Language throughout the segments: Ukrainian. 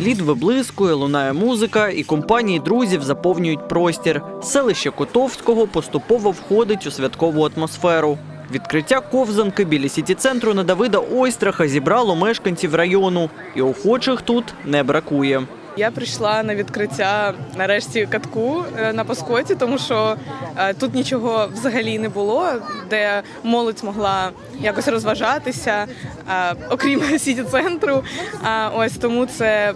Лід виблискує, лунає музика, і компанії друзів заповнюють простір. Селище Котовського поступово входить у святкову атмосферу. Відкриття ковзанки біля сіті-центру на Давида Ойстраха зібрало мешканців району, і охочих тут не бракує. Я прийшла на відкриття нарешті катку е, на Паскоті, тому що е, тут нічого взагалі не було, де молодь могла якось розважатися, е, окрім сіті центру. Ось тому це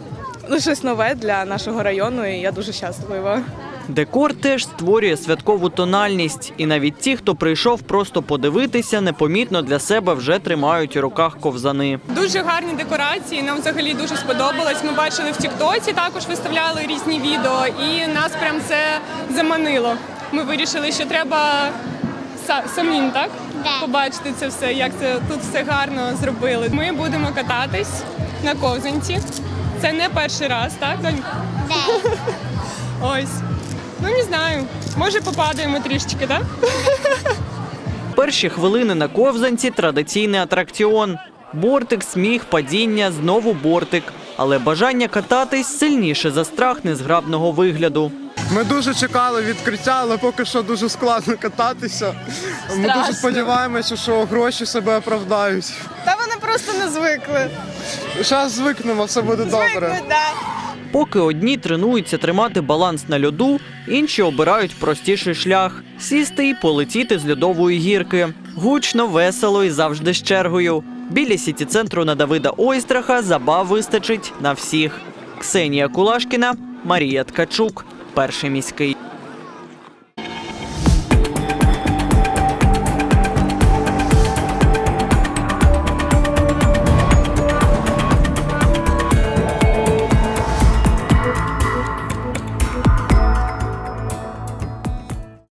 ну, щось нове для нашого району, і я дуже щаслива. Декор теж створює святкову тональність, і навіть ті, хто прийшов просто подивитися, непомітно для себе вже тримають у руках ковзани. Дуже гарні декорації. Нам взагалі дуже сподобалось. Ми бачили в Тіктоці, також виставляли різні відео, і нас прям це заманило. Ми вирішили, що треба самим так побачити це все, як це тут все гарно зробили. Ми будемо кататись на ковзанці. Це не перший раз, так, донь? Ось. Ну не знаю. Може попадаємо трішечки, так? Перші хвилини на ковзанці традиційний атракціон. Бортик, сміх, падіння, знову бортик. Але бажання кататись сильніше за страх незграбного вигляду. Ми дуже чекали відкриття, але поки що дуже складно кататися. Ми дуже сподіваємося, що гроші себе оправдають. Та вони просто не звикли. Зараз звикнемо, все буде добре. Поки одні тренуються тримати баланс на льоду, інші обирають простіший шлях сісти і полетіти з льодової гірки. Гучно, весело і завжди з чергою. Біля сіті центру на Давида Ойстраха забав вистачить на всіх. Ксенія Кулашкіна, Марія Ткачук, перший міський.